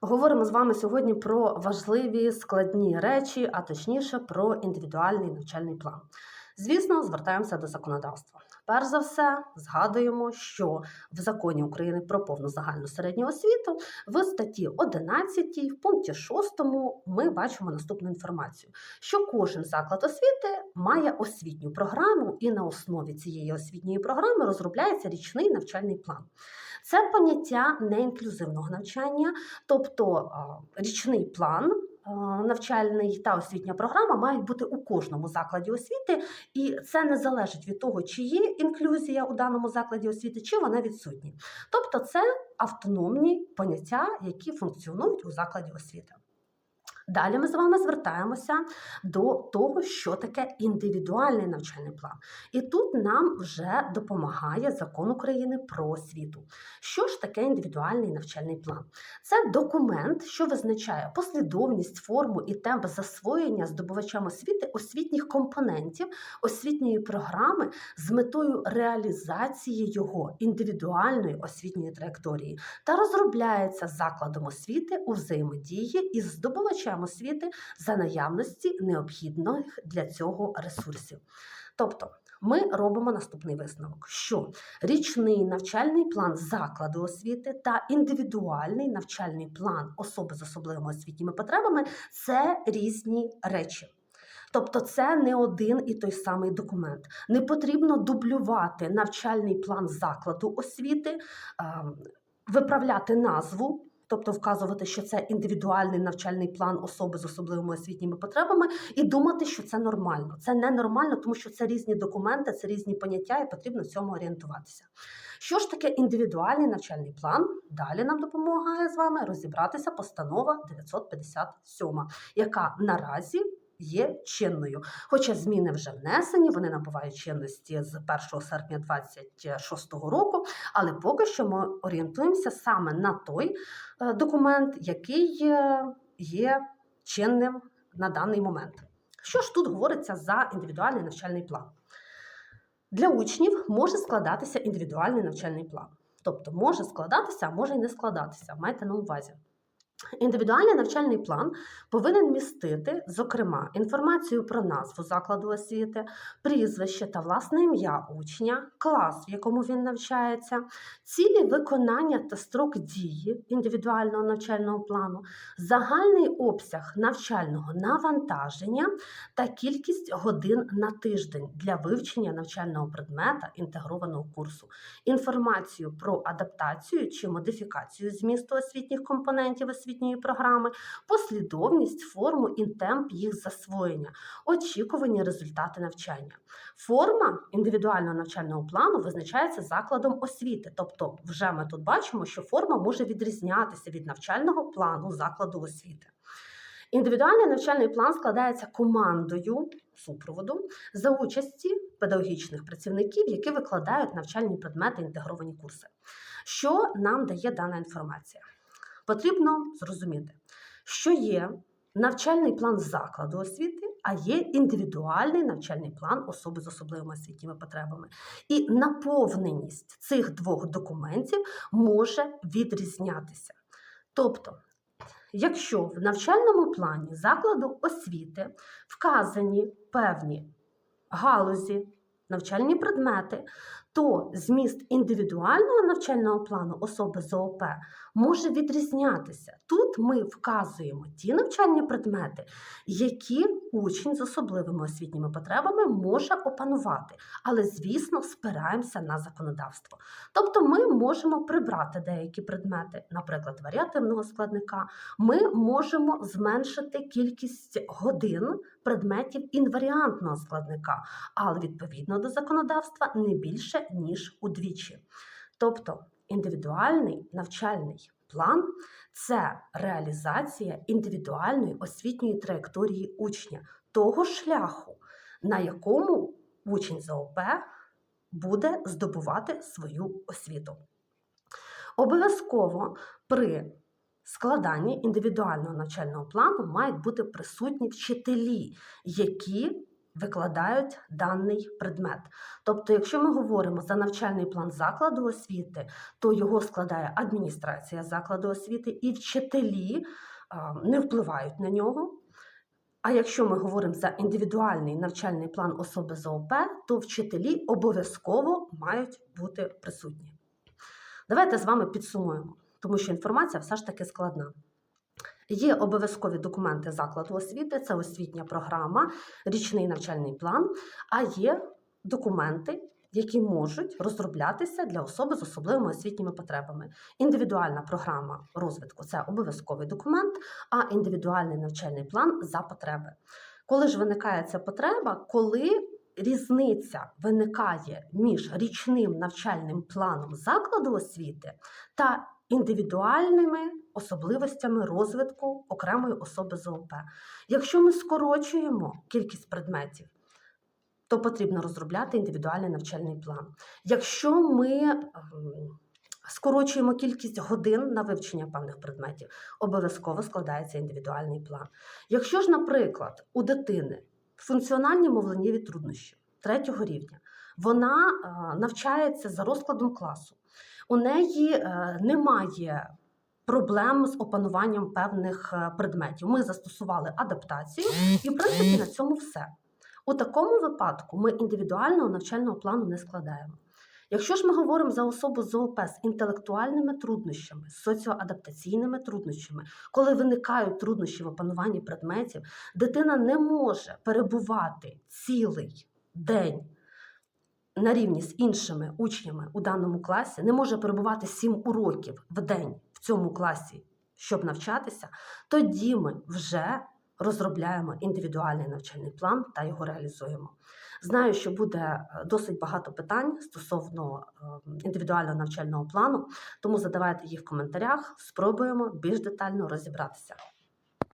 Говоримо з вами сьогодні про важливі складні речі, а точніше про індивідуальний навчальний план. Звісно, звертаємося до законодавства. Перш за все, згадуємо, що в законі України про повну загальну середню освіту в статті 11 в пункті 6 ми бачимо наступну інформацію: що кожен заклад освіти має освітню програму, і на основі цієї освітньої програми розробляється річний навчальний план. Це поняття неінклюзивного навчання, тобто річний план. А, Навчальний та освітня програма мають бути у кожному закладі освіти, і це не залежить від того, чи є інклюзія у даному закладі освіти, чи вона відсутня. Тобто, це автономні поняття, які функціонують у закладі освіти. Далі ми з вами звертаємося до того, що таке індивідуальний навчальний план. І тут нам вже допомагає закон України про освіту. Що ж таке індивідуальний навчальний план? Це документ, що визначає послідовність, форму і темп засвоєння здобувачам освіти освітніх компонентів освітньої програми з метою реалізації його індивідуальної освітньої траєкторії та розробляється закладом освіти у взаємодії із здобувачем освіти за наявності необхідних для цього ресурсів. Тобто, ми робимо наступний висновок: що річний навчальний план закладу освіти та індивідуальний навчальний план особи з особливими освітніми потребами це різні речі. Тобто це не один і той самий документ. Не потрібно дублювати навчальний план закладу освіти, ем, виправляти назву. Тобто вказувати, що це індивідуальний навчальний план особи з особливими освітніми потребами, і думати, що це нормально. Це ненормально, тому що це різні документи, це різні поняття, і потрібно в цьому орієнтуватися. Що ж таке індивідуальний навчальний план? Далі нам допомагає з вами розібратися постанова 957, яка наразі є чинною. Хоча зміни вже внесені, вони набувають чинності з 1 серпня 2026 року, але поки що ми орієнтуємося саме на той е, документ, який е, є чинним на даний момент. Що ж тут говориться за індивідуальний навчальний план? Для учнів може складатися індивідуальний навчальний план. Тобто може складатися, а може і не складатися. Майте на увазі. Індивідуальний навчальний план повинен містити, зокрема, інформацію про назву закладу освіти, прізвище та власне ім'я учня, клас, в якому він навчається, цілі виконання та строк дії індивідуального навчального плану, загальний обсяг навчального навантаження та кількість годин на тиждень для вивчення навчального предмета інтегрованого курсу, інформацію про адаптацію чи модифікацію змісту освітніх компонентів освітньої програми, послідовність, форму і темп їх засвоєння, очікувані результати навчання. Форма індивідуального навчального плану визначається закладом освіти, тобто, вже ми тут бачимо, що форма може відрізнятися від навчального плану закладу освіти. Індивідуальний навчальний план складається командою супроводу за участі педагогічних працівників, які викладають навчальні предмети інтегровані курси. Що нам дає дана інформація? Потрібно зрозуміти, що є навчальний план закладу освіти, а є індивідуальний навчальний план особи з особливими освітніми потребами. І наповненість цих двох документів може відрізнятися. Тобто, якщо в навчальному плані закладу освіти вказані певні галузі, навчальні предмети, то зміст індивідуального навчального плану особи з ООП може відрізнятися. Тут ми вказуємо ті навчальні предмети, які учень з особливими освітніми потребами може опанувати, але, звісно, спираємося на законодавство. Тобто ми можемо прибрати деякі предмети, наприклад, варіативного складника, ми можемо зменшити кількість годин предметів інваріантного складника, але відповідно до законодавства не більше ніж удвічі. Тобто індивідуальний навчальний план це реалізація індивідуальної освітньої траєкторії учня, того шляху, на якому учень ЗОП буде здобувати свою освіту. Обов'язково при складанні індивідуального навчального плану мають бути присутні вчителі, які викладають даний предмет. Тобто, якщо ми говоримо за навчальний план закладу освіти, то його складає адміністрація закладу освіти і вчителі не впливають на нього. А якщо ми говоримо за індивідуальний навчальний план особи з ООП, то вчителі обов'язково мають бути присутні. Давайте з вами підсумуємо, тому що інформація все ж таки складна. Є обов'язкові документи закладу освіти, це освітня програма, річний навчальний план, а є документи, які можуть розроблятися для особи з особливими освітніми потребами. Індивідуальна програма розвитку це обов'язковий документ, а індивідуальний навчальний план за потреби. Коли ж виникає ця потреба, коли різниця виникає між річним навчальним планом закладу освіти та індивідуальними особливостями розвитку окремої особи з ООП. Якщо ми скорочуємо кількість предметів, то потрібно розробляти індивідуальний навчальний план. Якщо ми ем, скорочуємо кількість годин на вивчення певних предметів, обов'язково складається індивідуальний план. Якщо ж, наприклад, у дитини функціональні мовленнєві труднощі третього рівня, вона е, навчається за розкладом класу, у неї е, немає проблем з опануванням певних е, предметів. Ми застосували адаптацію, і в принципі на цьому все. У такому випадку ми індивідуального навчального плану не складаємо. Якщо ж ми говоримо за особу з ООП з інтелектуальними труднощами, соціоадаптаційними труднощами, коли виникають труднощі в опануванні предметів, дитина не може перебувати цілий день на рівні з іншими учнями у даному класі, не може перебувати 7 уроків в день в цьому класі, щоб навчатися, тоді ми вже розробляємо індивідуальний навчальний план та його реалізуємо. Знаю, що буде е, досить багато питань стосовно е, індивідуального навчального плану, тому задавайте їх в коментарях, спробуємо більш детально розібратися.